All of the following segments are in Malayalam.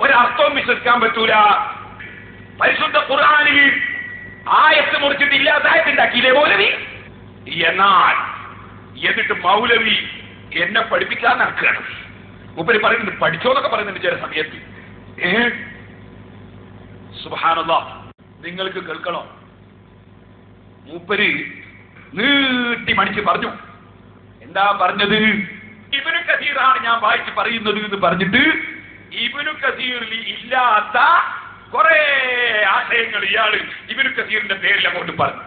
ഒരർത്ഥവും വിശ്വസിക്കാൻ പറ്റൂല. പരിശുദ്ധ ഖുർആാനിൽ ആയത്ത് മുറിച്ചിട്ട് ഇല്ലാതായിട്ടുണ്ടാക്കിയില്ലേ മൗലവി? എന്നാൽ എന്നിട്ട് മൗലവി എന്നെ പഠിപ്പിക്കാൻ നടക്കുകയാണ്. ഉപരി പറയുന്നുണ്ട് പഠിച്ചോന്നൊക്കെ പറയുന്നുണ്ട് ചില സമയത്ത്. ഏ? നിങ്ങൾക്ക് കേൾക്കണോ? മൂപ്പര് നീട്ടി മണിച്ച് പറഞ്ഞു. എന്താ പറഞ്ഞത്? ഇവന് കഥീറാണ് ഞാൻ വായിച്ച് പറയുന്നത് എന്ന് പറഞ്ഞിട്ട് ഇബനു കസീറിൽ ഇല്ലാത്ത കുറെ ആശയങ്ങൾ ഇയാൾ ഇബിനു കസീറിന്റെ പേരിൽ അങ്ങോട്ട് പറഞ്ഞു.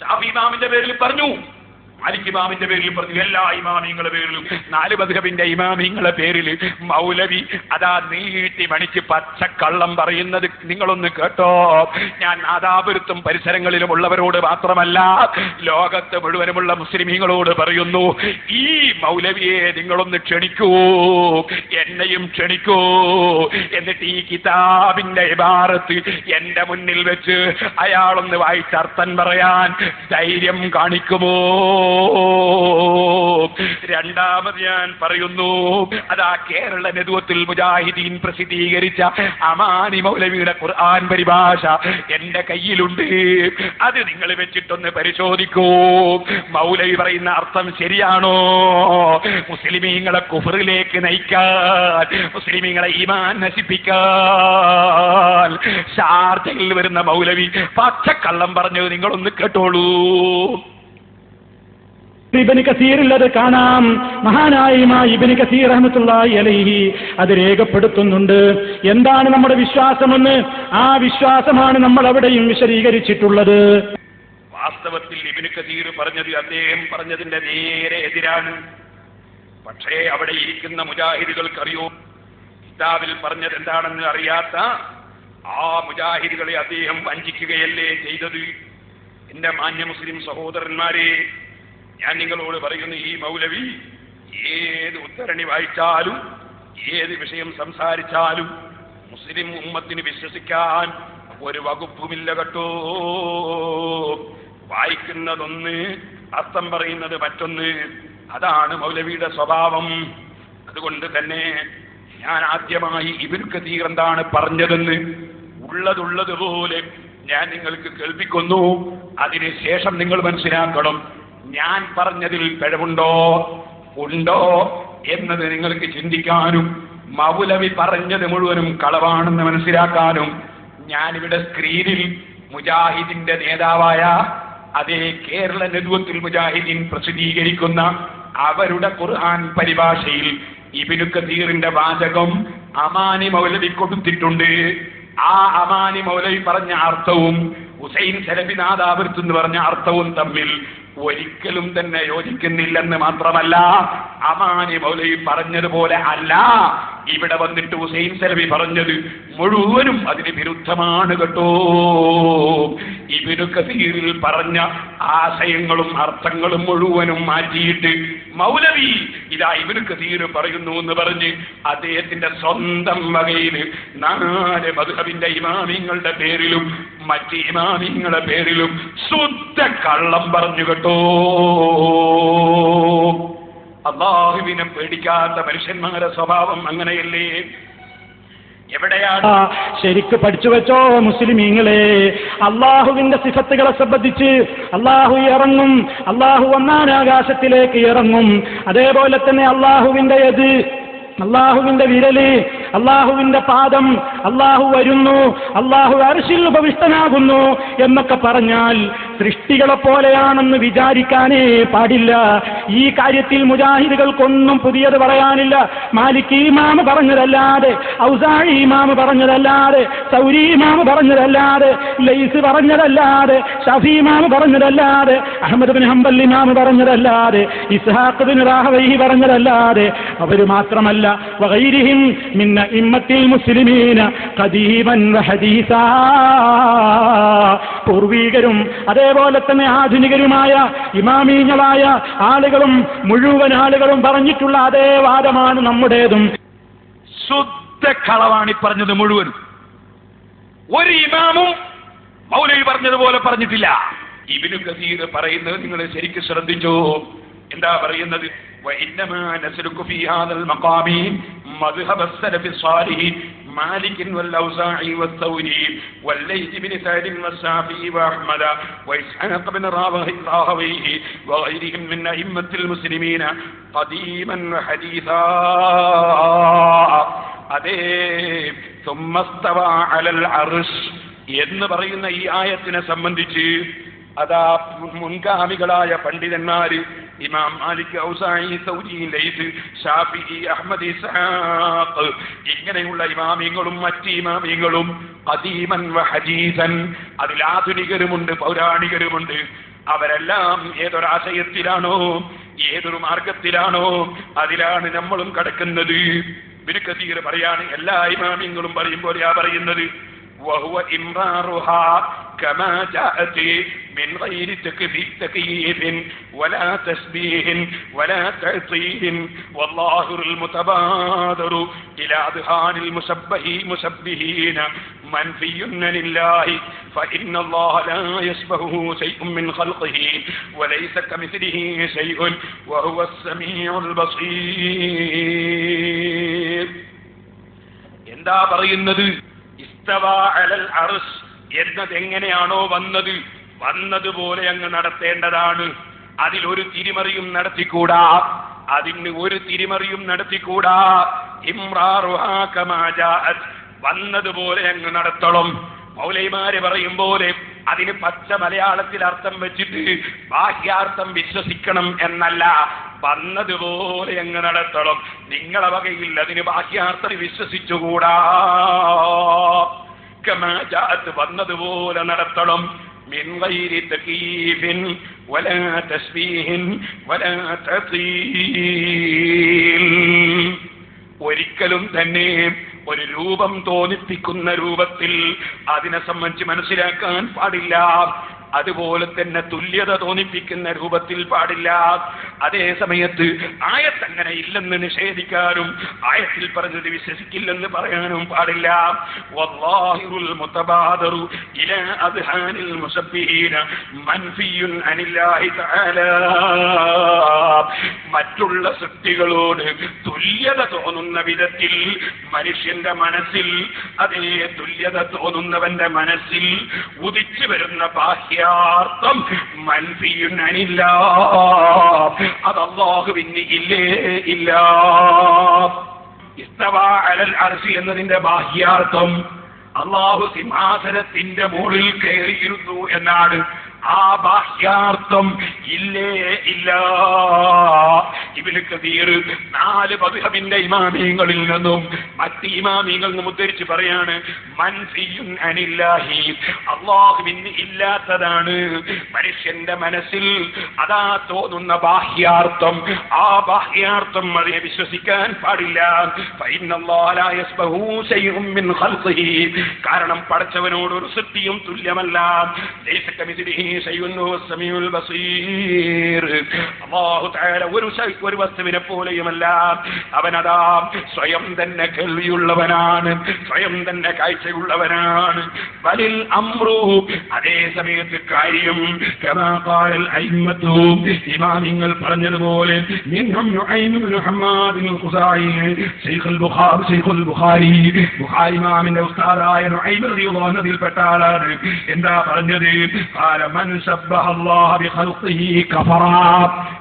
ഷാഫി ഇമാമിന്റെ പേരിൽ പറഞ്ഞു. മാലിക് ഇമാമിന്റെ പേരിൽ പറഞ്ഞു എല്ലാ ഇമാമിങ്ങളെ പേരിലും നാല് മധുഹബിന്റെ ഇമാമിങ്ങളെ പേരിൽ മൗലവി അതാ നീട്ടി മണിച്ച് പച്ചക്കള്ളം പറയുന്നത് നിങ്ങളൊന്ന് കേട്ടോ. ഞാൻ നാദാപുരത്തും പരിസരങ്ങളിലും ഉള്ളവരോട് മാത്രമല്ല ലോകത്ത് മുഴുവനുമുള്ള മുസ്ലിമീങ്ങളോട് പറയുന്നു ഈ മൗലവിയെ നിങ്ങളൊന്ന് ക്ഷണിക്കൂ എന്നെയും ക്ഷണിക്കൂ. എന്നിട്ട് ഈ കിതാബിന്റെ ഇബാറത്ത് എന്റെ മുന്നിൽ വെച്ച് അയാളൊന്ന് വായിച്ചർത്ഥം പറയാൻ ധൈര്യം കാണിക്കുമോ? രണ്ടാമത് ഞാൻ പറയുന്നു അതാ കേരള നെതുവത്തിൽ മുജാഹിദീൻ പ്രസിദ്ധീകരിച്ച അമാനി മൗലവിയുടെ ഖുർആൻ പരിഭാഷ എന്റെ കയ്യിലുണ്ട്. അത് നിങ്ങൾ വെച്ചിട്ടൊന്ന് പരിശോധിക്കൂ. മൗലവി പറയുന്ന അർത്ഥം ശരിയാണോ? മുസ്ലിമീങ്ങളെ കുഫറിലേക്ക് നയിക്കാൻ മുസ്ലിമീങ്ങളെ ഈമാൻ നശിപ്പിക്കാൻ. ഷാർജയിൽ വരുന്ന മൗലവി പച്ചക്കള്ളം പറഞ്ഞത് നിങ്ങളൊന്ന് കേട്ടോളൂ. ഇബന് കസീറിൽ അത് കാണാം. മഹാനായ ഇമാ ഇബന് കസീർ അഹമ്മത്തുള്ളി അലൈഹി. അത് രേഖപ്പെടുത്തുന്നുണ്ട്. എന്താണ് നമ്മുടെ വിശ്വാസമെന്ന്? ആ വിശ്വാസമാണ് നമ്മൾ അവിടെയും വിശദീകരിച്ചിട്ടുള്ളത്. വാസ്തവത്തിൽ ഇബിന് കസീർ പറഞ്ഞത് അദ്ദേഹം പറഞ്ഞതിന്റെ നേരെ എതിരാണ്. പക്ഷേ അവിടെ ഇരിക്കുന്ന മുജാഹിദുകൾക്കറിയോ? കിതാബിൽ പറഞ്ഞത് എന്താണെന്ന് അറിയാത്ത ആ മുജാഹിദുകളെ അദ്ദേഹം വഞ്ചിക്കുകയല്ലേ ചെയ്തത്? എന്റെ മാന്യ മുസ്ലിം സഹോദരന്മാരെ ഞാൻ നിങ്ങളോട് പറയുന്നു ഈ മൗലവി ഏത് ഉത്തരണി വായിച്ചാലും ഏത് വിഷയം സംസാരിച്ചാലും മുസ്ലിം ഉമ്മത്തിന് വിശ്വസിക്കാൻ ഒരു വകുപ്പുമില്ല കേട്ടോ. വായിക്കുന്നതൊന്ന് അർത്ഥം പറയുന്നത് മറ്റൊന്ന് അതാണ് മൗലവിയുടെ സ്വഭാവം. അതുകൊണ്ട് തന്നെ ഞാൻ ആദ്യമായി ഇവർക്ക് തീരെന്താണ് പറഞ്ഞതെന്ന് ഉള്ളതുള്ളതുപോലെ ഞാൻ നിങ്ങൾക്ക് കേൾപ്പിക്കുന്നു. അതിനുശേഷം നിങ്ങൾ മനസ്സിലാക്കണം. ഞാൻ പറഞ്ഞതിൽ പിഴവുണ്ടോ? ഉണ്ടോ? എന്നത് നിങ്ങൾക്ക് ചിന്തിക്കാനും മൗലവി പറഞ്ഞത് മുഴുവനും കളവാണെന്ന് മനസ്സിലാക്കാനും ഞാനിവിടെ സ്ക്രീനിൽ മുജാഹിദിന്റെ നേതാവായ അതേ കേരള നെതുവത്തിൽ മുജാഹിദീൻ പ്രസിദ്ധീകരിക്കുന്ന അവരുടെ ഖുർആൻ പരിഭാഷയിൽ ഇബിനു തീറിന്റെ വാചകം അമാനി മൗലവി കൊടുത്തിട്ടുണ്ട്. ആ അമാനി മൗലവി പറഞ്ഞ അർത്ഥവും ഹുസൈൻ സലബിനാഥ് എന്ന് പറഞ്ഞ അർത്ഥവും തമ്മിൽ ഒരിക്കലും തന്നെ യോജിക്കുന്നില്ലെന്ന് മാത്രമല്ല അമാനി മൗലവി പറഞ്ഞതുപോലെ അല്ല. ഇവിടെ വന്നിട്ട് ഹുസൈൻ സലബി പറഞ്ഞത് മുഴുവനും അതിന് വിരുദ്ധമാണ് കേട്ടോ. ഇബിനു കസീറിൽ പറഞ്ഞ ആശയങ്ങളും അർത്ഥങ്ങളും മുഴുവനും മാറ്റിയിട്ട് മൗലവി ഇതാ ഇവർ കസീർ പറയുന്നു എന്ന് പറഞ്ഞ് അദ്ദേഹത്തിന്റെ സ്വന്തം വകയിൽ നാല് മധുഹബിന്റെ ഇമാമിങ്ങളുടെ പേരിലും മറ്റ് ഇമാമിങ്ങളുടെ പേരിലും ശുദ്ധ കള്ളം പറഞ്ഞു കേട്ടോ. അള്ളാഹുവിനെ പേടിക്കാത്ത മനുഷ്യന്മാരുടെ സ്വഭാവം അങ്ങനെയല്ലേ? എവിടെയാണ്? ശരിക്ക് പഠിച്ചു വെച്ചോ മുസ്ലിമീങ്ങളെ. അള്ളാഹുവിന്റെ സിഫത്തുകളെ സംബന്ധിച്ച് അള്ളാഹു ഇറങ്ങും അള്ളാഹു വന്നാൻ ആകാശത്തിലേക്ക് ഇറങ്ങും. അതേപോലെ തന്നെ അള്ളാഹുവിന്റെ എത് അള്ളാഹുവിന്റെ വിരൽ അള്ളാഹുവിന്റെ പാദം അള്ളാഹു വരുന്നു അള്ളാഹു അർശിൽ ഉപവിഷ്ടനാകുന്നു എന്നൊക്കെ പറഞ്ഞാൽ സൃഷ്ടികളെ പോലെയാണെന്ന് വിചാരിക്കാനേ പാടില്ല. ഈ കാര്യത്തിൽ മുജാഹിദുകൾക്കൊന്നും പുതിയത് പറയാനില്ല. മാലിക് ഇമാമ് പറഞ്ഞതല്ലാതെ ഔസാഴി ഇമാമ് പറഞ്ഞതല്ലാതെ സൗരി ഇമാമ് പറഞ്ഞതല്ലാതെ ലൈസ് പറഞ്ഞതല്ലാതെ ഷഫി ഇമാമ് പറഞ്ഞതല്ലാതെ അഹമ്മദ് ബിൻ ഹംബൽ ഇമാമ് പറഞ്ഞതല്ലാതെ ഇസ്ഹാഖ് ബിൻ റാഹവൈഹി പറഞ്ഞതല്ലാതെ അവർ മാത്രമല്ല. വഗൈരിഹിം മിന്ന ഇമ്മത്തിൽ മുസ്ലിമീന കദീമൻ വഹദീസാ. പൂർവീകരും അതേപോലെ തന്നെ ആധുനികരുമായ ഇമാമീങ്ങളായ ആളുകളും മുഴുവൻ ആളുകളും പറഞ്ഞിട്ടുള്ള അതേ വാദമാണ് നമ്മുടേതും ശുദ്ധ കളവാണ് ഈ പറഞ്ഞത് മുഴുവനും ഒരു ഇമാമും മൗലവി പറഞ്ഞതുപോലെ പറഞ്ഞിട്ടില്ല ഇബിനു കസീർ പറയുന്നത് നിങ്ങൾ ശരിക്കും ശ്രദ്ധിച്ചോ എന്താ പറയുന്നത് وإنما نسلك في هذا المقام مذهب السلف الصالح مالك والأوزاعي والثوري والليث بن سعد والشافعي وأحمد وإسحاق بن راهويه وغيرهم من أئمة المسلمين قديما وحديثا അതേ സുമ്മസ്തവ അലൽ അർഷ് എന്ന് പറയുന്ന ഈ ആയത്തിനെ സംബന്ധിച്ച് അതാ മുൻഗാമികളായ പണ്ഡിതന്മാര് ഇമാം മാലിക് ഔസായി സൗജി ലൈസ് ഷാഫി അഹമ്മദ് ഇസ്ഹാഖ്. ഇങ്ങനെയുള്ള ഇമാമിങ്ങളും മറ്റ് ഇമാമിങ്ങളും അദീമൻ ഹദീസൻ. അതിൽ ആധുനികരുമുണ്ട് പൗരാണികരുമുണ്ട്. അവരെല്ലാം ഏതൊരാശയത്തിലാണോ ഏതൊരു മാർഗത്തിലാണോ അതിലാണ് നമ്മളും കടക്കുന്നത്. ബിരുക്കതീർ പറയാണ് എല്ലാ ഇമാമിങ്ങളും പറയും പോലെയാ പറയുന്നത്. وهو إمرارها كما جاءت من غير تكفي- تكييف ولا تشبيه ولا تعطيل والظاهر المتبادر إلى أذهان المشبه مشبهين منفي لله فإن الله لا يشبهه شيء من خلقه وليس كمثله شيء وهو السميع البصير എന്താ പറയുന്നത് ഇസ്തവ അലൽ അർസ് എന്നത് എങ്ങനെയാണോ വന്നത് വന്നതുപോലെ അങ്ങ് നടത്തേണ്ടതാണ്. ഒരു തിരിമറിയും നടത്തിക്കൂടാ. അതിന് ഒരു തിരിമറിയും നടത്തിക്കൂടാ. വന്നതുപോലെ അങ്ങ് നടത്തണം. മൗലൈമാര് പറയും പോലെ അതിന് പച്ച മലയാളത്തിൽ അർത്ഥം വെച്ചിട്ട് ബാഹ്യാർത്ഥം വിശ്വസിക്കണം എന്നല്ല വന്നതുപോലെ അങ്ങ് നടത്തണം നിങ്ങളെ വകയിൽ അതിന് ബാഹ്യാർത്ഥം വിശ്വസിച്ചുകൂടാ കമാ ജാഅത്ത് വന്നതുപോലെ നടത്തണം من غير تكييف ولا تشبيه ولا تعطيل ഒരിക്കലും തന്നെ ഒരു രൂപം തോന്നിപ്പിക്കുന്ന രൂപത്തിൽ അതിനെ സംബന്ധിച്ച് മനസ്സിലാക്കാൻ പാടില്ല. അതുപോലെ തന്നെ തുല്യത തോന്നിപ്പിക്കുന്ന രൂപത്തിൽ പാടില്ല. അതേ സമയത്ത് ആയത്തങ്ങനെ ഇല്ലെന്ന് നിഷേധിക്കാനും ആയത്തിൽ പറഞ്ഞത് വിശ്വസിക്കില്ലെന്ന് പറയാനും പാടില്ല. മറ്റുള്ള സൃഷ്ടികളോട് തുല്യത തോന്നുന്ന വിധത്തിൽ മനുഷ്യന്റെ മനസ്സിൽ അതേ തുല്യത തോന്നുന്നവന്റെ മനസ്സിൽ ഉദിച്ചു വരുന്ന ബാഹ്യാർത്ഥം മൻഫിയുൻ അനില്ല അത് അള്ളാഹുവിന് ഇല്ലേ ഇല്ല. ഇസ്തവ അലൽ അർശി എന്നതിന്റെ ബാഹ്യാർത്ഥം അള്ളാഹു സിംഹാസനത്തിന്റെ മുകളിൽ കയറിയിരുന്നു എന്നാണ് ആ ബാഹ്യാർത്ഥം ഇല്ലേ ഇല്ല. ഇവന് കതീർ നാല് മധുഹബിന്റെ ഇമാമിയങ്ങളിൽ നിന്നും മറ്റ് ഇമാമിയങ്ങളിൽ നിന്നും ഉദ്ധരിച്ച് പറയാണ് മൻസിയും അനില്ലാഹി. അള്ളാഹുവിന് ഇല്ലാത്തതാണ് മനുഷ്യന്റെ മനസ്സിൽ അതാ തോന്നുന്ന ബാഹ്യാർത്ഥം. ആ ബാഹ്യാർത്ഥം അതിനെ വിശ്വസിക്കാൻ പാടില്ല. കാരണം പടച്ചവനോട് ഒരു സൃഷ്ടിയും തുല്യമല്ല. ഒരു ഒരു വസ്തുവിനെ പോലെയുമല്ല. അവനതാ സ്വയം തന്നെ കേൾവിയുള്ളവനാണ് സ്വയം തന്നെ കാഴ്ചയുള്ളവനാണ്. വലിൽ അമ്രു അതേ സമയത്ത് കാര്യം ഇമാമിങ്ങൾ പറഞ്ഞതുപോലെ മിൻഹും നുഐം ഇബ്നു ഹമ്മാദ് ഖുസായി ശൈഖുൽ ബുഖാരി ശൈഖുൽ ബുഖാരി. ബുഖാരി ഇമാമിന്റെ ഉസ്താദായ അൻഹുവിൽപ്പെട്ട ആളാണ്. എന്താ പറഞ്ഞത്?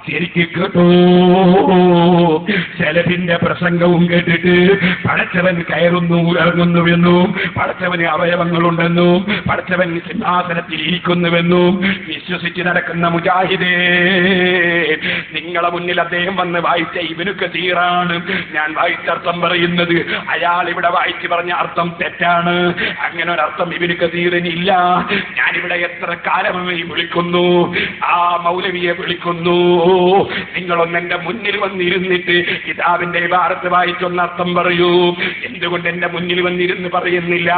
ശരിക്ക് ചെലവിന്റെ പ്രസംഗവും കേട്ടിട്ട് പടച്ചവൻ കയറുന്നു ഇറങ്ങുന്നുവെന്നും പടച്ചവന് അവയവങ്ങളുണ്ടെന്നും പടച്ചവൻ സിംഹാസനത്തിൽ ഇരിക്കുന്നുവെന്നും വിശ്വസിച്ച് നടക്കുന്ന മുജാഹിദേ നിങ്ങളെ മുന്നിൽ അദ്ദേഹം വന്ന് വായിച്ച ഇവനു കസീറാണ് ഞാൻ വായിച്ച അർത്ഥം പറയുന്നത്. അയാൾ ഇവിടെ വായിച്ചു പറഞ്ഞ അർത്ഥം തെറ്റാണ്. അങ്ങനെ ഒരർത്ഥം ഇവന് ഞാൻ ഞാനിവിടെ എത്ര കാലമായി വിളിക്കുന്നു. ആ മൗലവിയെ വിളിക്കുന്നു. നിങ്ങളൊന്ന് എന്റെ മുന്നിൽ വന്നിരുന്നിട്ട് കിതാബിന്റെ ഇബാറത്ത് വായിച്ചൊന്ന് അർത്ഥം പറയൂ. എന്തുകൊണ്ട് എന്റെ മുന്നിൽ വന്നിരുന്ന് പറയുന്നില്ല?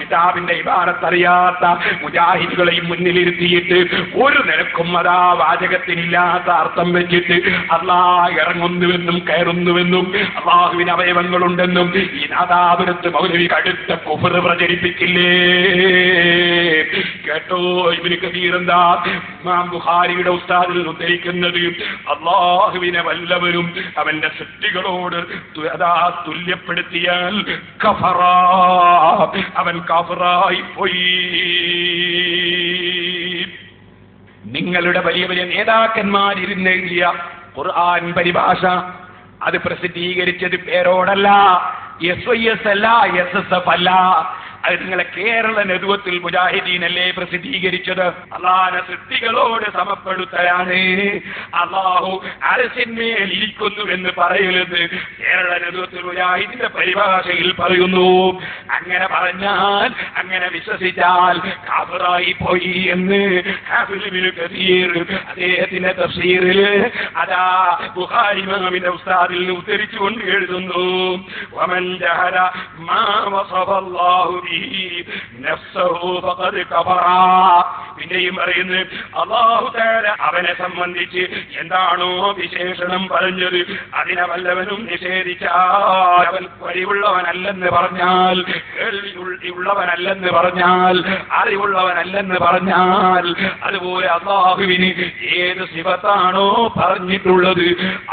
കിതാബിന്റെ ഇബാറത്ത് അറിയാത്ത മുജാഹിദുകളെയും മുന്നിലിരുത്തിയിട്ട് ഒരു നിലക്കും അതാ വാചകത്തിനില്ലാത്ത അർത്ഥം വെച്ചിട്ട് അള്ളാ ഇറങ്ങുന്നുവെന്നും കയറുന്നുവെന്നും അള്ളാഹുവിന് അവയവങ്ങളുണ്ടെന്നും ഈ നാദാപുരത്ത് മൗലവി കടുത്ത കുഫർ പ്രചരിപ്പിക്കില്ലേ? കേട്ടോ ഇബിന് കബീർ എന്താ ഇമാം ബുഖാരിയുടെ ഉസ്താദിൽ ഉദ്ധരിക്കുന്നത്? അള്ളാഹുവിനെ വല്ലവരും അവന്റെ സൃഷ്ടികളോട് അതാ തുല്യപ്പെടുത്തിയാൽ കഫറ. അവൻ കഫറായി പോയി. നിങ്ങളുടെ വലിയ വലിയ നേതാക്കന്മാരിരുന്നെഴുതിയ ഖുർആൻ പരിഭാഷ അത് പ്രസിദ്ധീകരിച്ചത് പേരോടല്ല. എസ് ഐ എസ് അല്ല എസ് എസ് എഫ് അല്ല. അത് നിങ്ങളെ കേരള നെതുവത്തിൽ മുജാഹിദീനല്ലേ പ്രസിദ്ധീകരിച്ചത്? അള്ളാഹന സൃഷ്ടികളോട് സമപ്പെടുത്തലാണ്. അള്ളാഹു അരസിന്മേൽ ഇരിക്കുന്നു എന്ന് പറയുന്നത് കേരള നെതുവത്തിൽ മുജാഹിദിന്റെ പരിഭാഷയിൽ പറയുന്നു അങ്ങനെ പറഞ്ഞാൽ അങ്ങനെ വിശ്വസിച്ചാൽ കാബറായി പോയി എന്ന് അദ്ദേഹത്തിന്റെ തഫ്സീറിൽ അതാ ബുഹാരി മഹമിന്റെ ഉസ്താദിൽ ഉദ്ധരിച്ചുകൊണ്ട് എഴുതുന്നു. വമൻ ജഹല മാ കഫറ പിന്നെയും പറയുന്നു അല്ലാഹു തആല അവനെ സംബന്ധിച്ച് എന്താണോ വിശേഷണം പറഞ്ഞത്. അതിനെ വല്ലവനും നിഷേധിച്ചാൽ അവൻ പറഞ്ഞാൽ കേൾവിയുള്ളവനല്ലെന്ന് പറഞ്ഞാൽ അറിവുള്ളവനല്ലെന്ന് പറഞ്ഞാൽ അതുപോലെ അള്ളാഹുവിന് ഏത് സിബത്താണോ പറഞ്ഞിട്ടുള്ളത്.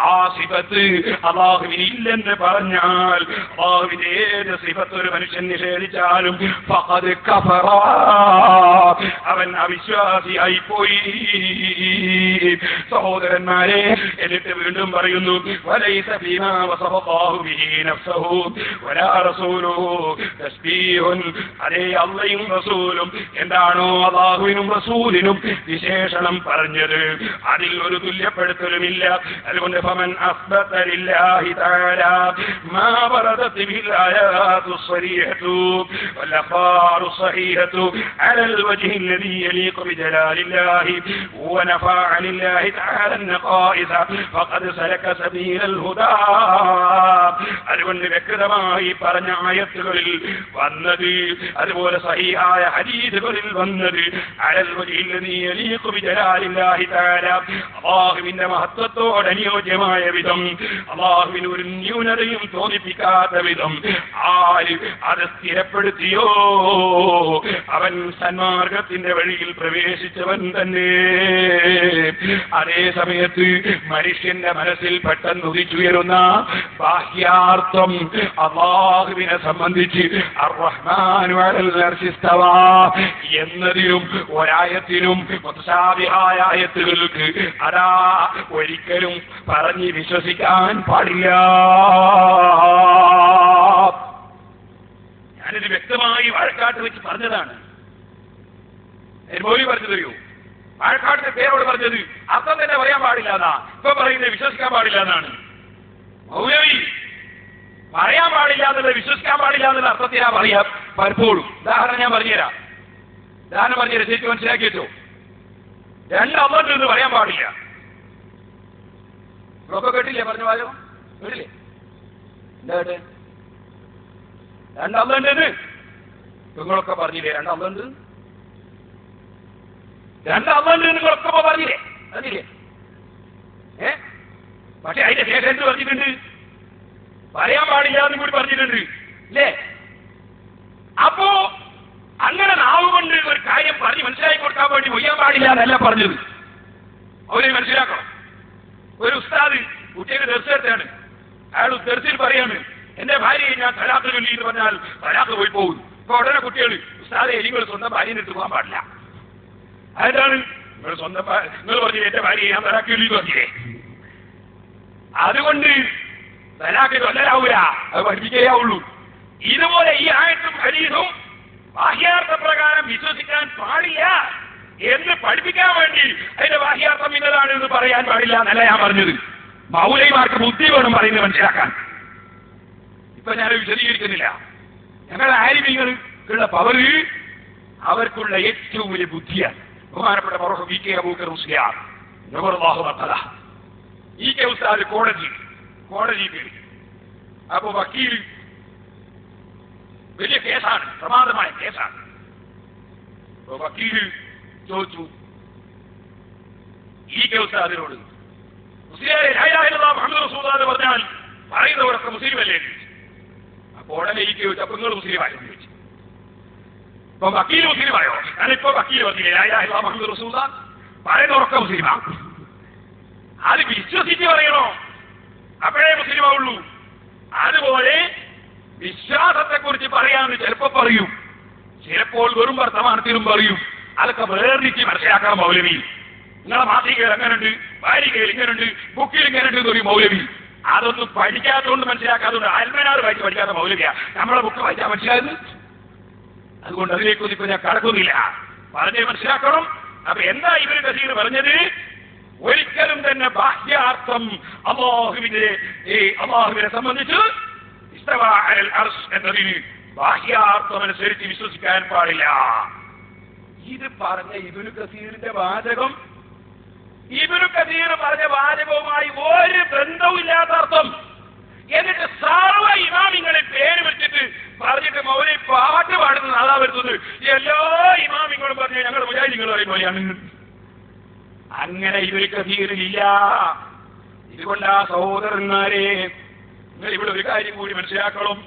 ആ സിബത്ത് അള്ളാഹുവിന് ഇല്ലെന്ന് പറഞ്ഞാൽ അള്ളാഹുവിന് ഏത് സിബത്ത് ഒരു മനുഷ്യൻ നിഷേധിച്ചാലും കഫറ. അവൻ അവിശ്വാസിയായി പോയി സഹോദരന്മാരെ എന്നിട്ട് വീണ്ടും പറയുന്നു അതേ അള്ളയും റസൂലും. എന്താണോ അള്ളാഹുവിനും റസൂലിനും വിശേഷണം പറഞ്ഞത്. അതിൽ ഒരു തുല്യപ്പെടുത്തലുമില്ല. അതുകൊണ്ട് ഫമൻ അസ്ബത ലില്ലാഹി തആല മാ വറദത്തി ബിൽ ആയാതു സ്വരീഹതു والأخبار الصحيحة على الوجه الذي يليق بجلال الله ونفى عن الله تعالى النقائص فقد سلك سبيل الهدى അതുകൊണ്ട് വ്യക്തമായി പറഞ്ഞ ആയത്തുകളിൽ വന്നത് അതുപോലെ സഹിയായ ഹദീസുകളിൽ വന്നത് അലൽ വജിയിൽ നീ യലീഖു ബിജലാലില്ലാഹി തആല അല്ലാഹുവിന്റെ മഹത്വത്തോട് അനുയോജ്യമായ വിധം അല്ലാഹുവിന് ഒരു ന്യൂനതയും തോന്നിപ്പിക്കാത്ത വിധം ആര് അത് സ്ഥിരപ്പെടുത്തിയോ അവൻ സന്മാർഗത്തിന്റെ വഴിയിൽ പ്രവേശിച്ചവൻ തന്നെ. അതേ സമയത്ത് മനുഷ്യന്റെ മനസ്സിൽ പെട്ടെന്ന് ഉദിച്ചുയരുന്ന ബാഹ്യാർത്ഥം അള്ളാഹുവിനെ സംബന്ധിച്ച് എന്നതിലും ഒരായത്തിനും ആയത്തുകൾക്ക് അതാ ഒരിക്കലും പറഞ്ഞ് വിശ്വസിക്കാൻ പാടില്ല. ഞാനിത് വ്യക്തമായി വാഴക്കാട്ട് വെച്ച് പറഞ്ഞതാണ്. മൗലി പറഞ്ഞു തരൂ വാഴക്കാട്ടിന്റെ പേരോട് പറഞ്ഞത് അർത്ഥം തന്നെ പറയാൻ പാടില്ല എന്നാ. ഇപ്പൊ പറയുന്നത് വിശ്വസിക്കാൻ പാടില്ല എന്നാണ്. മൗലവി പറയാൻ പാടില്ല എന്നുള്ളത് വിശ്വസിക്കാൻ പാടില്ല എന്നുള്ള അർത്ഥത്തിനാ പറയാ പലപ്പോഴും. ഉദാഹരണം ഞാൻ പറഞ്ഞുതരാം. ഉദാഹരണം പറഞ്ഞുതരാം. ശരിക്കും മനസ്സിലാക്കിയിട്ടോ രണ്ട് അമ്മണ്ട് എന്ന് പറയാൻ പാടില്ല. ഒക്കെ കേട്ടില്ലേ? പറഞ്ഞ പാലോ കേട്ടില്ലേ? എന്താ കേട്ടെ? രണ്ടല്ലുണ്ട് നിങ്ങളൊക്കെ പറഞ്ഞില്ലേ രണ്ടല്ലുണ്ട് രണ്ടല്ലുണ്ട് നിങ്ങളൊക്കെ ഇപ്പൊ പറഞ്ഞില്ലേ? പറഞ്ഞില്ലേ? ഏ? പക്ഷെ അതിന്റെ ശേഷം എന്ത് പറഞ്ഞിട്ടുണ്ട്? പറയാൻ പാടില്ല എന്നും കൂടി പറഞ്ഞിട്ടുണ്ട്. അല്ലേ അപ്പോ അങ്ങനെ നാവ് കൊണ്ട് ഒരു കാര്യം പറഞ്ഞ് മനസ്സിലാക്കി കൊടുക്കാൻ വേണ്ടി ഒയ്യാൻ പാടില്ല എന്നല്ല പറഞ്ഞത്. അവരെ മനസ്സിലാക്കണം. ഒരു ഉസ്താദ് കുട്ടിയുടെ ദർശനത്താണ് അയാൾ ദർശയിൽ പറയാണ് എന്റെ ഭാര്യയെ ഞാൻ തലാഖ് ചൊല്ലി എന്ന് പറഞ്ഞാൽ തലാഖ് പോയി പോകും. ഇപ്പൊ ഉടനെ കുട്ടികൾ ഉസ്താദെ നിങ്ങൾ സ്വന്തം ഭാര്യനെ എടുത്ത് പോകാൻ പാടില്ല. അതെന്താണ് നിങ്ങൾ സ്വന്തം നിങ്ങൾ പറഞ്ഞില്ലേ എന്റെ ഭാര്യയെ ഞാൻ തലാഖ് ചൊല്ലി എന്ന് പറഞ്ഞില്ലേ? അതുകൊണ്ട് തലാഖ് കൊല്ലലാവൂല അത് പഠിപ്പിക്കേയാവുള്ളൂ ഇതുപോലെ ഈ ആയത്തും ഹരീസും ബാഹ്യാർത്ഥ പ്രകാരം വിശ്വസിക്കാൻ പാടില്ല എന്ന് പഠിപ്പിക്കാൻ വേണ്ടി അതിന്റെ ബാഹ്യാർത്ഥം ഇന്നതാണ് എന്ന് പറയാൻ പാടില്ല എന്നല്ല ഞാൻ പറഞ്ഞത്. മൗലൈമാർക്ക് ബുദ്ധി വേണം പറയുന്നത് മനസ്സിലാക്കാൻ. ഇപ്പൊ ഞാൻ വിശദീകരിക്കുന്നില്ല. ഞങ്ങളുടെ ആരിമികളുള്ള പവറ് അവർക്കുള്ള ഏറ്റവും വലിയ ബുദ്ധിയാണ്. ബഹുമാനപ്പെട്ട മറഹ വി കെ അബൂക്കർ വത്തല ഈ കെ ഉസ്താദ് കോടതി കോടതി കയറി അപ്പൊ വക്കീൽ വലിയ കേസാണ് പ്രമാദമായ കേസാണ്. വക്കീൽ ചോദിച്ചു ഈ കെ ഉസ്താദിനോട് മുസ്ലിയാരെ മുഹമ്മദ് മഹമ്മദ് എന്ന് പറഞ്ഞാൽ പറയുന്നവരൊക്കെ മുസ്ലിം അല്ലേ? ഉടനെ ഈ ചോദിച്ചു അപ്പൊ നിങ്ങൾ മുസ്ലിം ആയിരുന്നു ചോദിച്ചു. ഇപ്പൊ വക്കീൽ മുസ്ലിമായോ ഞാനിപ്പോ വക്കീൽ വക്കീല മുഹമ്മദ് ഉറക്ക മുസ്ലിമാ. അത് വിശ്വസിച്ച് പറയണോ. അപ്പോഴേ മുസ്ലിമാവുള്ളൂ അതുപോലെ വിശ്വാസത്തെ കുറിച്ച് പറയാമെന്ന് ചിലപ്പോ പറയും. ചിലപ്പോൾ വെറും വർത്തമാനത്തിലും പറയും. അതൊക്കെ വേർതിച്ച് മനസ്സിലാക്കണം മൗലവി. നിങ്ങളെ മാസികയിൽ അങ്ങനെയുണ്ട് വാരികയിൽ ഇങ്ങനെയുണ്ട് ബുക്കിൽ ഇങ്ങനെയുണ്ട് എന്ന് പറയും മൗലവി. അതൊന്നും പഠിക്കാത്തതുകൊണ്ട് മനസ്സിലാക്കാത്തതുകൊണ്ട് അൽമനാർ വായിച്ച് പഠിക്കാത്ത മൗലിക. നമ്മളെ ബുക്ക് വായിച്ചാൽ മനസ്സിലായത്? അതുകൊണ്ട് അതിലേക്കൊന്നും ഇപ്പൊ ഞാൻ കടക്കുന്നില്ല. പറഞ്ഞേ മനസ്സിലാക്കണം. അപ്പൊ എന്താ ഇവർ കസീർ പറഞ്ഞത്? ഒരിക്കലും തന്നെ ബാഹ്യാർത്ഥം അമോഹുവിന്റെ ഈ അള്ളാഹുവിനെ സംബന്ധിച്ച് എന്നതിന് ബാഹ്യാർത്ഥം അനുസരിച്ച് വിശ്വസിക്കാൻ പാടില്ല. ഇത് പറഞ്ഞ ഇബുൽ കസീറിന്റെ വാചകം. ഇബുൽ കസീർ പറഞ്ഞ ഒരു ബന്ധവുമില്ലാത്ത അർത്ഥം എന്നിട്ട് സർവ ഇമാമിങ്ങളെ പേര് വെച്ചിട്ട് പറഞ്ഞിട്ട് മൗലി പാട്ട് പാടുന്ന അതാ വരുന്നത്. എല്ലാ ഇമാമിങ്ങളും പറഞ്ഞു ഞങ്ങളുടെ മുജാഹിദികൾ പറയും പോലെയാണ്. അങ്ങനെ ഇവർ കസീറിലില്ല ഇതുകൊണ്ട് ആ സഹോദരന്മാരെ നിങ്ങൾ ഇവിടെ ഒരു കാര്യം കൂടി മനസ്സിലാക്കണം.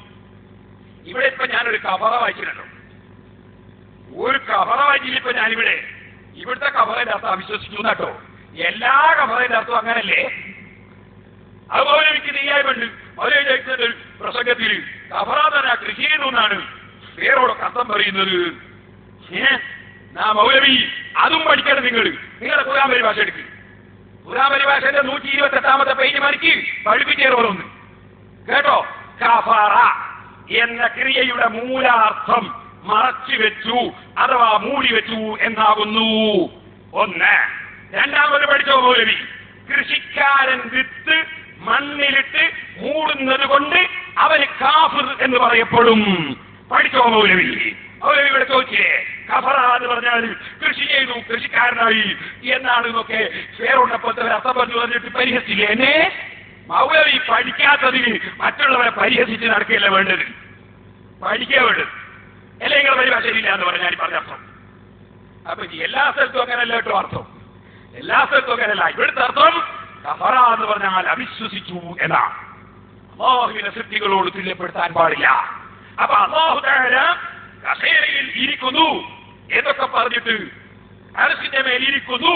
ഇവിടെ ഇപ്പൊ ഞാനൊരു കഫറ വായിച്ചിട്ടുണ്ടോ. ഒരു കഫറ വായിച്ചില്ല ഇപ്പൊ ഞാനിവിടെ. ഇവിടുത്തെ കഫറയുടെ അർത്ഥം അവിശ്വസിക്കുന്നു കേട്ടോ എല്ലാ കഫറയുടെ അർത്ഥം അങ്ങനല്ലേ? അതുപോലെ എനിക്ക് നീയായ്മണ്ട് അവരെ ചോദിച്ചത് പ്രസംഗത്തിൽ അപരാധന കൃഷി എന്നാണ് വേറോടൊക്കെ അർത്ഥം പറയുന്നത്. മൗലവി അതും പഠിക്കണം നിങ്ങൾ. നിങ്ങളുടെ ഖുറാൻ പരിഭാഷ എടുക്ക്. ഖുറാൻ പരിഭാഷന്റെ നൂറ്റി ഇരുപത്തി എട്ടാമത്തെ പേജ് മണിക്ക് പഠിപ്പിച്ചേറോന്ന് കേട്ടോ? കഫറ എന്ന ക്രിയയുടെ മൂലാർത്ഥം മറച്ചു വെച്ചു അഥവാ മൂടി വെച്ചു എന്നാകുന്നു. ഒന്ന്. രണ്ടാമത് പഠിച്ചോ മൗലവി? കൃഷിക്കാരൻ വിത്ത് മണ്ണിലിട്ട് മൂടുന്നത് കൊണ്ട് അവന് കാഫിർ എന്ന് പറയപ്പെടും. പഠിച്ചോ മൗലവി? ഇവിടെ ചോദിച്ചേ കഫറ എന്ന് പറഞ്ഞാൽ കൃഷി ചെയ്തു കൃഷിക്കാരനായി. എന്നാണ് ഇതൊക്കെ ഫേറുണ്ടപ്പോഴത്തെ അർത്ഥം പറഞ്ഞു പറഞ്ഞിട്ട് പരിഹസിച്ചില്ലേ എന്നെ മൗലവി പഠിക്കാത്തതിന് മറ്റുള്ളവരെ പരിഹസിച്ച് നടക്കുകയല്ല വേണ്ടത്? പഠിക്കുക വേണ്ടത്. അല്ലെ പരിഭാഷ ശരിയില്ല എന്ന് പറഞ്ഞാൽ പറഞ്ഞ അർത്ഥം. അപ്പൊ എല്ലാ സ്ഥലത്തും അങ്ങനല്ല കേട്ടോ അർത്ഥം. എല്ലാ സ്ഥലത്തും അങ്ങനെ അല്ല ഇവിടുത്തെ അർത്ഥം കഫറ എന്ന് പറഞ്ഞാൽ അവിശ്വസിച്ചു എന്നാണ് അള്ളാഹുവിനെ സൃഷ്ടികളോട് തുല്യപ്പെടുത്താൻ പാടില്ല. അപ്പൊ അള്ളാഹു കസേരയിൽ ഇരിക്കുന്നു എന്നൊക്കെ പറഞ്ഞിട്ട് അരസിന്റെ മേൽ ഇരിക്കുന്നു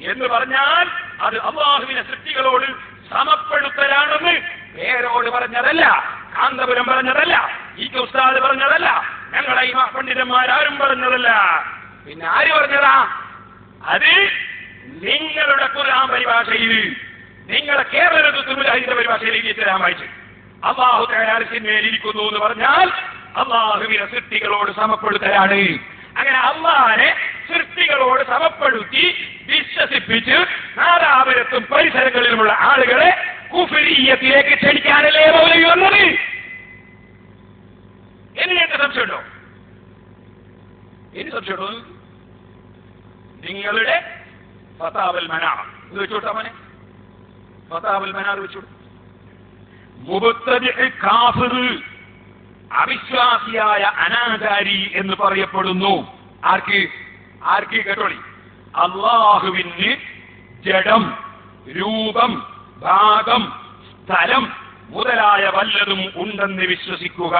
എന്ന് പറഞ്ഞാൽ അത് അള്ളാഹുവിനെ സൃഷ്ടികളോട് സമപ്പെടുത്തലാണെന്ന് പേരോട് പറഞ്ഞതല്ല കാന്തപുരം പറഞ്ഞതല്ല ഈ ഉസ്താദ് പറഞ്ഞതല്ല ഞങ്ങളെ ഈ പണ്ഡിതന്മാരാരും പറഞ്ഞതല്ല. പിന്നെ ആര് പറഞ്ഞതാ? അത് നിങ്ങളുടെ ഖുർആൻ പരിഭാഷയിൽ നിങ്ങളുടെ കേരളത്തിൽ തുമുലാഹിന്റെ പരിഭാഷയിൽ തരാൻ വായിച്ചു. അള്ളാഹു തയ്യാറിന്മേലിരിക്കുന്നു എന്ന് പറഞ്ഞാൽ അള്ളാഹുവിനെ സൃഷ്ടികളോട് സമപ്പെടുത്തലാണ്. അങ്ങനെ അള്ളാഹിനെ സൃഷ്ടികളോട് സമപ്പെടുത്തി വിശ്വസിപ്പിച്ച് നാലാപുരത്തും പരിസരങ്ങളിലുമുള്ള ആളുകളെ കുഫിരീയത്തിലേക്ക് ക്ഷണിക്കാനല്ലേ മൗലവി വന്നത്? എന്റെ സംശയമുണ്ടോ? ഇനി സംശയമുണ്ടോ? നിങ്ങളുടെ ഫതാവൽ മനാർ. ഇത് വെച്ചോട്ടാ മോനെ? ഫതാവൽ മനാർ വെച്ചോട്ടു കാഫിർ അവിശ്വാസിയായ അനാചാരി എന്ന് പറയപ്പെടുന്നു. ആർക്ക്? ആർക്ക് കേട്ടോളി? അള്ളാഹുവിന് ജഡം രൂപം ഭാഗം സ്ഥലം മുതലായ വല്ലതും ഉണ്ടെന്ന് വിശ്വസിക്കുക.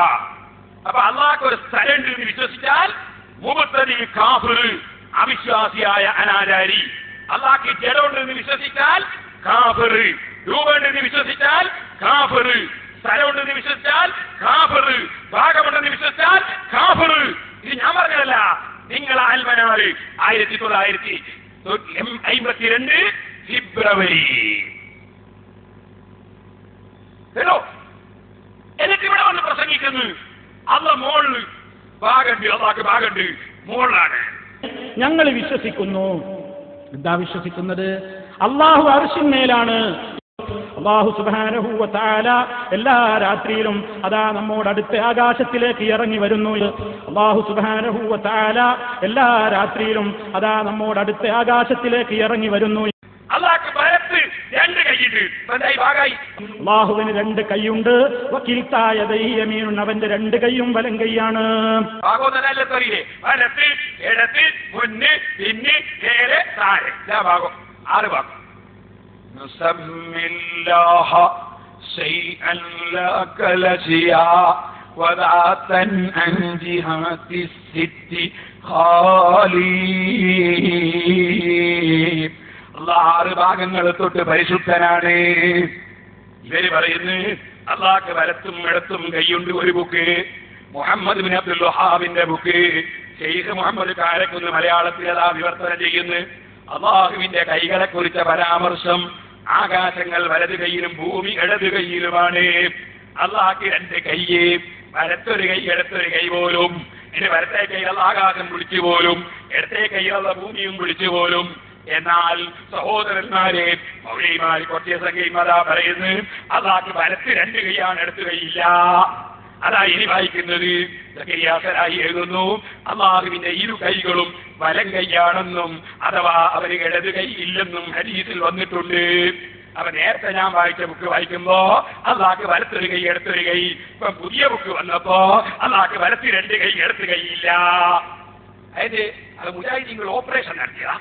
അപ്പൊ അള്ളാഹ്ക്ക് ഒരു സ്ഥലം ഉണ്ടെന്ന് വിശ്വസിച്ചാൽ മുബത്തതി കാഫിർ അവിശ്വാസിയായ അനാചാരി അള്ളാഹ്ക്ക് ജഡമുണ്ടെന്ന് വിശ്വസിച്ചാൽ കാഫിർ. രൂപമുണ്ടെന്ന് വിശ്വസിച്ചാൽ കാഫറ് സ്ഥലമുണ്ടെന്ന് വിശ്വസിച്ചാൽ കാഫറ് ഭാഗമുണ്ടെന്ന് വിശ്വസിച്ചാൽ കാഫറ് ഇത് ഞാൻ പറഞ്ഞതല്ല. നിങ്ങൾ ആൽമനാറ് ആയിരത്തി തൊള്ളായിരത്തി അമ്പത്തിരണ്ട് ഫെബ്രുവരി. കേട്ടോ? എന്നിട്ട് ഇവിടെ വന്ന് പ്രസംഗിക്കുന്നു. അല്ല മോൾ ഭാഗണ്ട് അള്ളാക്ക് ഭാഗണ്ട് മോളിലാണ്. ഞങ്ങൾ വിശ്വസിക്കുന്നു. എന്താ വിശ്വസിക്കുന്നത്? അള്ളാഹു അർഷിന്മേലാണ് അള്ളാഹു സുബാനഹൂവ താല എല്ലാ രാത്രിയിലും അതാ നമ്മോടടുത്ത് ആകാശത്തിലേക്ക് ഇറങ്ങി വരുന്നു. അള്ളാഹു സുബാനഹൂവ താല എല്ലാ രാത്രിയിലും അതാ നമ്മോടടുത്ത് ആകാശത്തിലേക്ക് ഇറങ്ങി വരുന്നു. കൈയിട്ട് എന്തായി ഭാഗമായി അള്ളാഹുവിന് രണ്ട് കൈയുണ്ട് വക്കീൽത്തായ ദൈയമീനുണ്ട് അവന്റെ രണ്ട് കൈയും വലം കൈയാണ് ഭാഗവതനല്ലേ അറിയില്ലേ വലത്ത് ഇടത്ത് മുന്ന് പിന്ന് നേരെ താഴെ ഇതാ ഭാഗം ആറ് ഭാഗം نسمي الله شيئا لا كلشيا وذاتا عن جهات الست خالي അള്ളാഹ് ആറ് ഭാഗങ്ങൾ തൊട്ട് പരിശുദ്ധനാണ്. ഇവർ പറയുന്നു അള്ളാഹ് വലത്തും ഇടത്തും കൈയുണ്ട് ഒരു ബുക്ക്. മുഹമ്മദ് ബിൻ അബ്ദുൽ വഹാബിന്റെ ബുക്ക്. ഷെയ്ഖ് മുഹമ്മദ് കാരക്കുന്ന് മലയാളത്തിൽ അതാ വിവർത്തനം ചെയ്യുന്നു. അള്ളാഹുവിന്റെ കൈകളെ കുറിച്ച പരാമർശം ആകാശങ്ങൾ വലത് കൈയിലും ഭൂമി ഇടത് കൈയിലുമാണ്. അള്ളാഹ് രണ്ട് കൈയെ വലത്തൊരു കൈ ഇടത്തൊരു കൈ പോലും. ഇനി വലത്തെ കൈയിൽ ആകാശം പിടിച്ചു പോലും ഇടത്തെ കൈയിലുള്ള ഭൂമിയും പിടിച്ചു പോലും. എന്നാൽ സഹോദരന്മാരെ മൗലിമാരി കുറച്ച് സംഖ്യയും പറയുന്നു അതാക്ക് വലത്ത് രണ്ട് കൈയാണ് എടുത്തു കൈയില്ല. അതാ ഇനി വായിക്കുന്നത്. സഖിയാസരായി എഴുതുന്നു അള്ളാഹുവിന്റെ ഇരു കൈകളും വലം കൈയാണെന്നും അഥവാ അവന് ഇടത് കൈ ഇല്ലെന്നും ഹരീസിൽ വന്നിട്ടുണ്ട്. അപ്പൊ നേരത്തെ ഞാൻ വായിച്ച ബുക്ക് വായിക്കുമ്പോ അള്ളാഹ്ക്ക് വലത്തൊരു കൈ എടുത്തൊരു കൈ. ഇപ്പൊ പുതിയ ബുക്ക് വന്നപ്പോ അള്ളാഹ്ക്ക് വലത്ത് രണ്ട് കൈ എടുത്ത് കൈയില്ല. അതായത് അത് മുജാഹിദീങ്ങൾ ഓപ്പറേഷൻ നടത്തിയതാ.